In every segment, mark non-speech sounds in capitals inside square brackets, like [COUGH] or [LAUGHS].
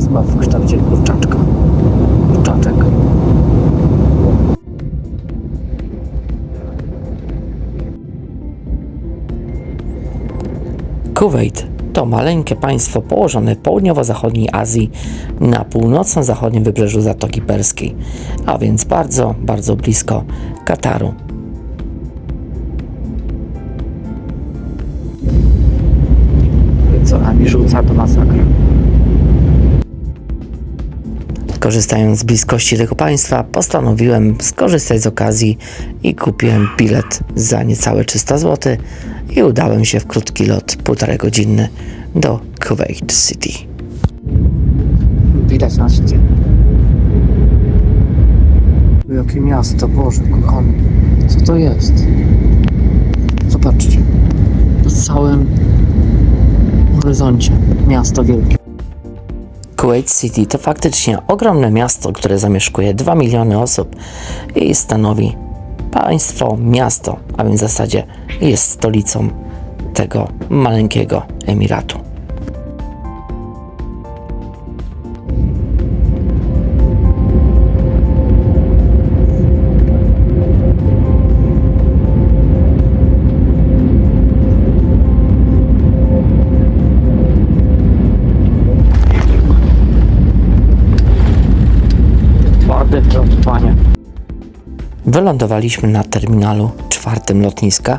wyspa w kształcie kurczaczka. Kurczaczek. Kuwait to maleńkie państwo położone w południowo-zachodniej Azji na północno-zachodnim wybrzeżu Zatoki Perskiej, a więc bardzo, bardzo blisko Kataru. Co nami rzuca to masakra. Korzystając z bliskości tego państwa, postanowiłem skorzystać z okazji i kupiłem bilet za niecałe 300 zł i udałem się w krótki lot, półtorej godzinny, do Kuwait City. Widać na szczycie. Jakie miasto, Boże, kochany. Co to jest? Zobaczcie. Na całym horyzoncie. Miasto wielkie. Kuwait City to faktycznie ogromne miasto, które zamieszkuje 2 miliony osób i stanowi państwo, miasto, a więc w zasadzie jest stolicą tego maleńkiego emiratu. Wylądowaliśmy na terminalu czwartym lotniska,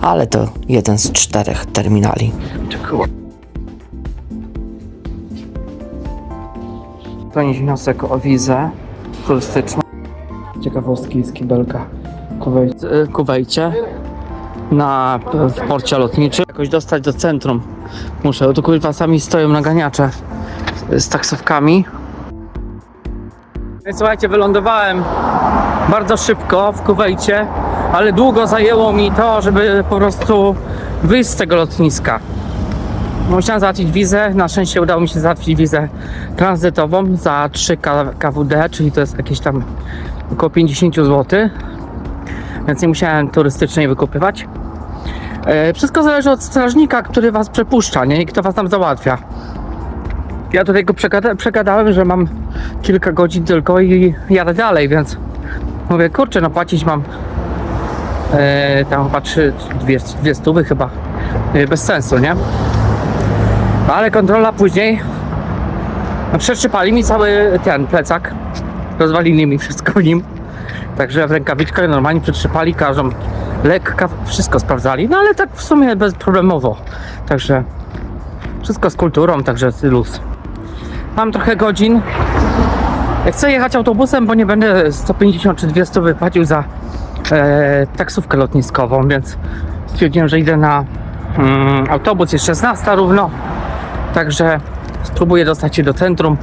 ale to jeden z czterech terminali. Pełnić wniosek o wizę turystyczną. Ciekawostki z kibelka Kuwejcie na, w porcie lotniczym. Jakoś dostać do centrum muszę, bo tu kurwa sami stoją naganiacze z taksówkami. Słuchajcie, wylądowałem bardzo szybko w Kuwejcie, ale długo zajęło mi to, żeby po prostu wyjść z tego lotniska. Musiałem załatwić wizę, na szczęście udało mi się załatwić wizę tranzytową za 3 K- KWD, czyli to jest jakieś tam około 50 zł, więc nie musiałem turystycznie wykupywać. E, Wszystko zależy od strażnika, który was przepuszcza, nie? I kto was tam załatwia. Ja tutaj go przegada że mam kilka godzin tylko i jadę dalej, więc mówię, kurczę, no płacić mam e, tam chyba trzy, dwie, dwie stówy chyba, e, bez sensu, nie? No, ale kontrola później no, przetrzypali mi cały ten plecak, rozwalili mi wszystko w nim, także w rękawiczkach normalnie przetrzypali, każą lekka, wszystko sprawdzali, no ale tak w sumie bezproblemowo, także wszystko z kulturą, także luz. Mam trochę godzin. Chcę jechać autobusem, bo nie będę 150 czy 200 wypłacił za e, taksówkę lotniskową, więc stwierdziłem, że idę na mm, autobus, jest 16 równo. Także spróbuję dostać się do centrum,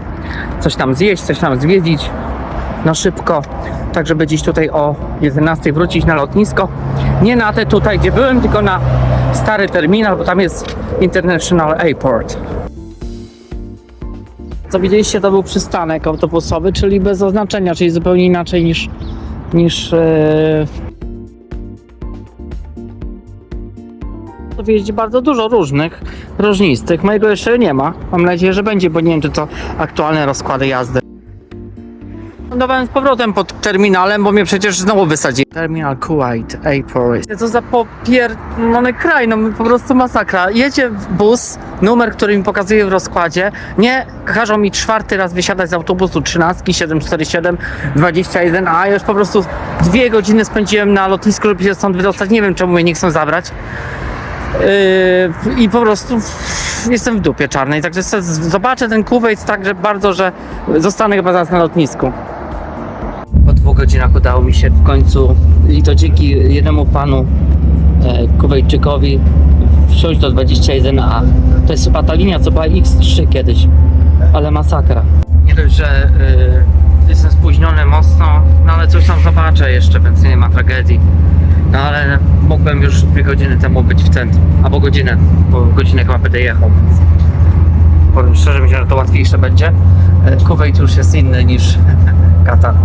coś tam zjeść, coś tam zwiedzić na szybko, tak żeby gdzieś tutaj o 11 wrócić na lotnisko. Nie na te tutaj, gdzie byłem, tylko na stary terminal, bo tam jest International Airport. Co widzieliście, to był przystanek autobusowy, czyli bez oznaczenia, czyli zupełnie inaczej niż, niż e, w To jeździ bardzo dużo różnych, różnistych. Mojego jeszcze nie ma. Mam nadzieję, że będzie, bo nie wiem, czy to aktualne rozkłady jazdy. Lądowałem z powrotem pod terminalem, bo mnie przecież znowu wysadzili. Terminal Kuwait Airport. Co za popierdolony kraj, no po prostu masakra. Jedzie bus, numer, który mi pokazuje w rozkładzie. Nie każą mi czwarty raz wysiadać z autobusu 13, 747, 21, a ja już po prostu dwie godziny spędziłem na lotnisku, żeby się stąd wydostać. Nie wiem, czemu mnie nie chcą zabrać. Yy, I po prostu jestem w dupie czarnej, także zobaczę ten Kuwait tak, że bardzo, że zostanę chyba zaraz na lotnisku. Po dwóch godzinach udało mi się w końcu i to dzięki jednemu panu e, Kuwejczykowi wsiąść do 21A. To jest chyba ta linia, co była X3 kiedyś, ale masakra. Nie dość, że y, jestem spóźniony mocno, no ale coś tam zobaczę jeszcze, więc nie ma tragedii. No ale mógłbym już dwie godziny temu być w centrum, albo godzinę, bo godzinę chyba będę jechał, powiem szczerze, myślę, że to łatwiejsze będzie. E, Kuwait już jest inny niż [LAUGHS] Katar.